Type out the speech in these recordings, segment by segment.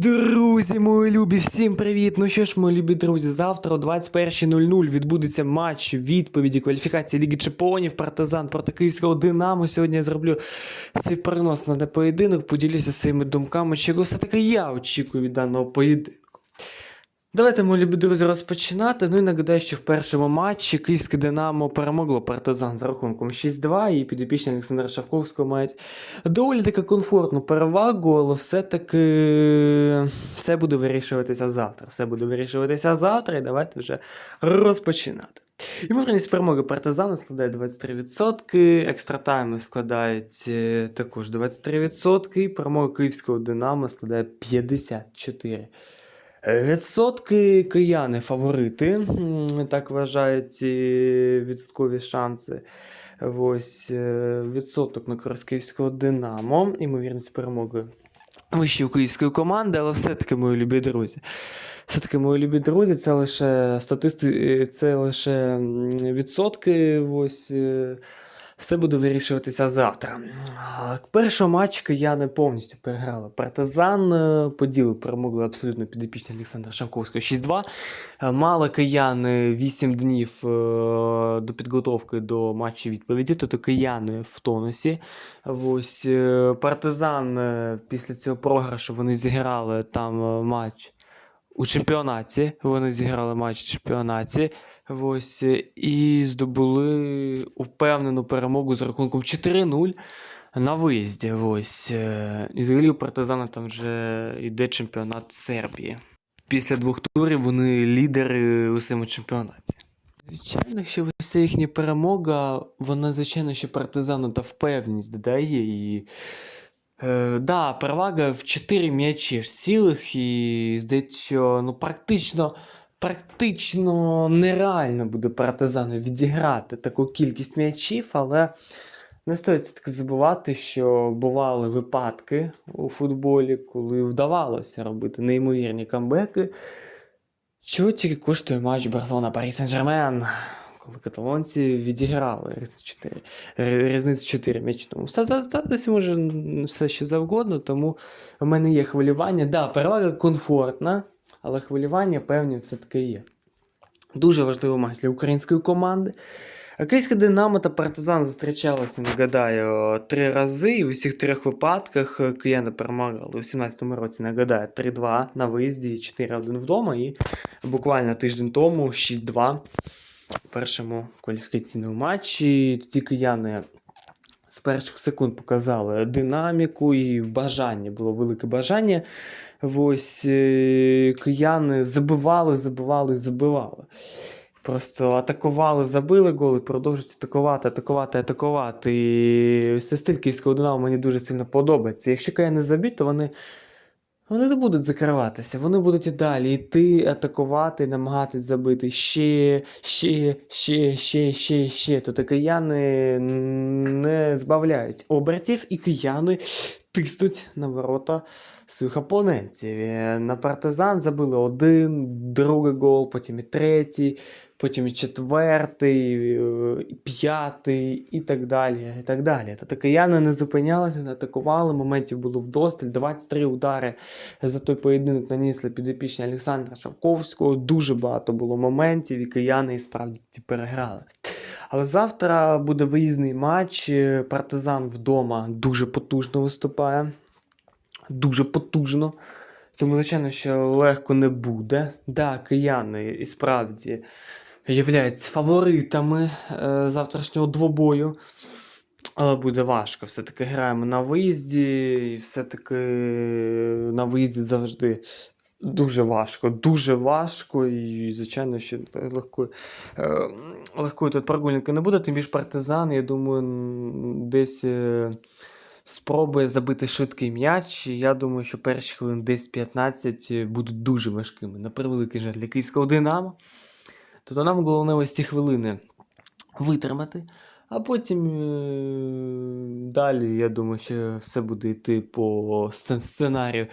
Друзі, мої любі, всім привіт! Ну що ж, мої любі друзі, завтра о 21.00 відбудеться матч відповіді кваліфікації Ліги Чемпіонів Партизан проти Київського Динамо. Сьогодні я зроблю цей перенос на поєдинок, поділюся своїми думками, чого все-таки я очікую від даного поєдинку. Давайте, мої любі друзі, розпочинати. Ну і нагадаю, що в першому матчі Київське Динамо перемогло партизан з рахунком 6-2, і підопічні Олександра Шавковського мають доволі таки комфортну перевагу, але все-таки все буде вирішуватися завтра. Все буде вирішуватися завтра, і давайте вже розпочинати. Ймовірність перемоги партизану складає 23%, екстратайми складають е, також 23%, і перемога київського Динамо складає 54%. Відсотки кияни фаворити, так вважають ці відсоткові шанси. Ось е, відсоток на користь Динамо, імовірність перемоги вищої української команди, але все-таки, мої любі друзі. Все-таки, мої любі друзі, це лише статисти, це лише відсотки. Ось е, все буде вирішуватися завтра. А, Перший матч кияни повністю переграли. Партизан е, поділив, перемогли абсолютно підопічний Олександра Шавковського 6-2. Е, Мали кияни 8 днів е, до підготовки до матчу відповіді, тобто кияни в тонусі. Ось партизан після цього програшу вони зіграли там матч. У чемпіонаті вони зіграли матч у чемпіонаті. Ось, е, і здобули впевнену перемогу з рахунком 4-0 на виїзді. Ось. е, І взагалі у партизана там вже йде чемпіонат Сербії. Після двох турів вони лідери у цьому чемпіонаті. Звичайно, що вся їхня перемога, вона, звичайно, що партизану та впевненість додає. І, е, да, перевага в 4 м'ячі цілих, і здається, що ну, практично, практично нереально буде партизану відіграти таку кількість м'ячів, але не стоїть це таки забувати, що бували випадки у футболі, коли вдавалося робити неймовірні камбеки. Чого тільки коштує матч Барселона Парі Сен-Жермен, коли каталонці відіграли різницю 4, ри- різницю 4 м'ячі. Тому статися може все що завгодно, тому в мене є хвилювання. Да, перевага комфортна, але хвилювання певні все-таки є. Дуже важливий матч для української команди. Київське Динамо та Партизан зустрічалися, нагадаю, три рази. І в усіх трьох випадках кияни перемагали у 17-му році, нагадаю, 3-2 на виїзді 4-1 вдома. І буквально тиждень тому 6-2 у першому кваліфікаційному матчі. Тоді кияни з перших секунд показали динаміку і бажання, було велике бажання. Ось е, кияни забивали, забивали, забивали. Просто атакували, забили голи, продовжують атакувати, атакувати, атакувати. І все стиль київського Динамо мені дуже сильно подобається. Якщо кияни заб'ють, то вони, вони не будуть закриватися, вони будуть і далі йти, атакувати, намагатись забити ще, ще, ще, ще, ще, ще. То кияни не збавляють обертів, і кияни тиснуть на ворота своїх опонентів. На партизан забили один, другий гол, потім і третій, потім і четвертий, і п'ятий, і так далі. І так далі. Тобто кияни не зупинялися, не атакували, моментів було вдосталь, 23 удари за той поєдинок нанесли підопічні Олександра Шавковського. Дуже багато було моментів, і кияни і справді переграли. Але завтра буде виїзний матч. Партизан вдома дуже потужно виступає. Дуже потужно. Тому, звичайно, що легко не буде. Да, кияни і справді являються фаворитами е, завтрашнього двобою. Але буде важко. Все-таки граємо на виїзді, і все-таки на виїзді завжди дуже важко. Дуже важко. І, звичайно, що легкої, е, легкої тут прогулянки не буде. Тим більше партизан, я думаю, десь. е, Спробує забити швидкий м'яч. Я думаю, що перші хвилин 10-15 будуть дуже важкими. На превеликий жаль для київського Динамо. Тобто нам головне ось ці хвилини витримати. А потім е, далі, я думаю, що все буде йти по сценарію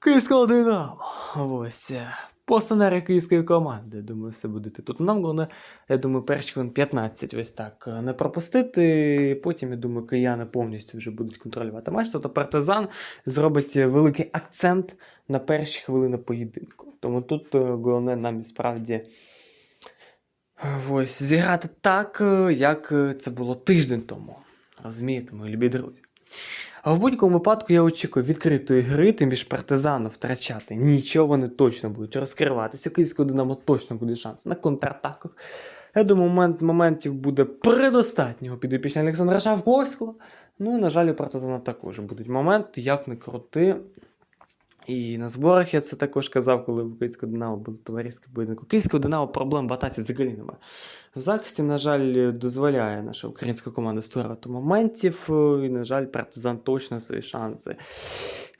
Київського Динамо. Ось. По сценарію київської команди. Думаю, все буде. Тут нам головне, я думаю, перші хвилин 15 ось так е, не пропустити. Потім, я думаю, кияни повністю вже будуть контролювати матч. Тобто партизан зробить великий акцент на перші хвилини поєдинку. Тому тут е, головне нам і справді. Ось, зіграти так, е, як це було тиждень тому. Розумієте, мої любі друзі. А в будь-якому випадку я очікую відкритої гри, тим більш партизану втрачати. Нічого вони точно будуть розкриватися. Київського Динамо точно буде шанс на контратаках. Я думаю, момент, моментів буде предостатнього підопічня Олександра Шавковського. Ну і, на жаль, у партизана також будуть моменти, як не крути. І на зборах я це також казав, коли у Київського Динамо буде товариський поєдинок. У Київського Динамо проблем в атаці взагалі немає. В захисті, на жаль, дозволяє наша українська команда створювати моментів, е, і, на жаль, партизан точно свої шанси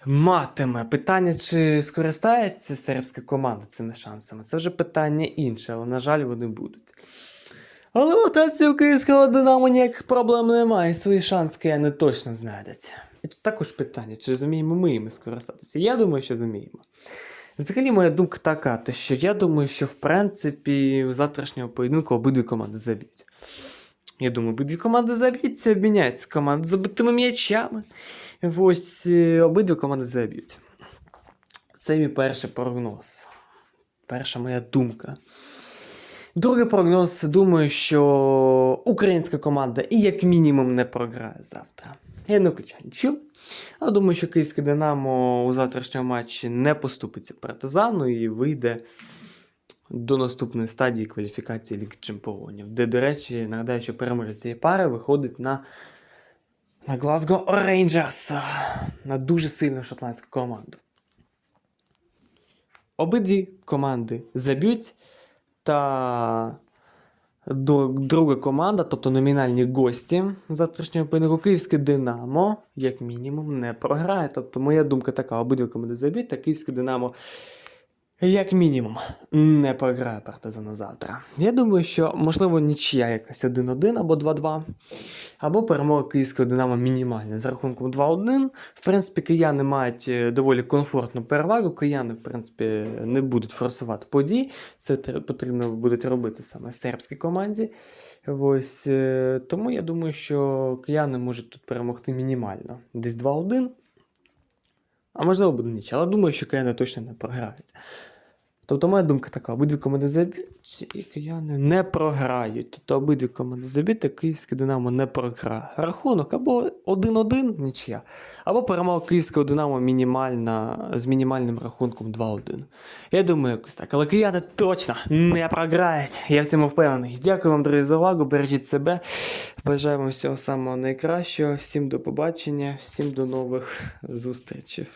матиме. Питання, чи скористається сербська команда цими шансами, це вже питання інше, але, на жаль, вони будуть. Але в атаці у київського Динамо ніяких проблем немає, свої шанси кияни точно знайдуть. І тут також питання, чи зуміємо ми їм скористатися? Я думаю, що зуміємо. Взагалі, моя думка така, то що я думаю, що в принципі у завтрашнього поєдинку обидві команди заб'ють. Я думаю, обидві команди заб'ються, обміняються команди забитими м'ячами. Ось е, обидві команди заб'ють. Це мій перший прогноз. Перша моя думка. Другий прогноз, думаю, що українська команда і як мінімум не програє завтра. Я не включаю нічого. А думаю, що київське Динамо у завтрашньому матчі не поступиться партизану і вийде до наступної стадії кваліфікації Ліги Чемпіонів, де, до речі, нагадаю, що переможець цієї пари виходить на, на Glasgow Rangers, на дуже сильну шотландську команду. Обидві команди заб'ють, та друга команда, тобто номінальні гості завтрашнього поєдинку, Київське Динамо, як мінімум, не програє. Тобто, моя думка така: обидві команди заб'ють, та Київське Динамо, як мінімум, не програє партизана завтра. Я думаю, що можливо нічия якась 1-1 або 2-2, або перемога Київського Динамо мінімальна з рахунком 2-1. В принципі, кияни мають е, доволі комфортну перевагу. Кияни, в принципі, не будуть форсувати подій. Це потрібно буде робити саме сербській команді. Ось, е, тому я думаю, що кияни можуть тут перемогти мінімально. Десь 2-1. А можливо буде ніч, але думаю, що кияни точно не програють. Тобто, моя думка така: обидві команди заб'ють, і кияни не програють. Тобто обидві команди заб'ють, а київське Динамо не програє. Рахунок або 1-1 нічия, або перемога київського Динамо мінімальна, з мінімальним рахунком 2-1. Я думаю, якось так. Але кияни точно не програють. Я в цьому впевнений. Дякую вам, друзі, за увагу. Бережіть себе. Бажаємо всього самого найкращого. Всім до побачення, всім до нових зустрічей.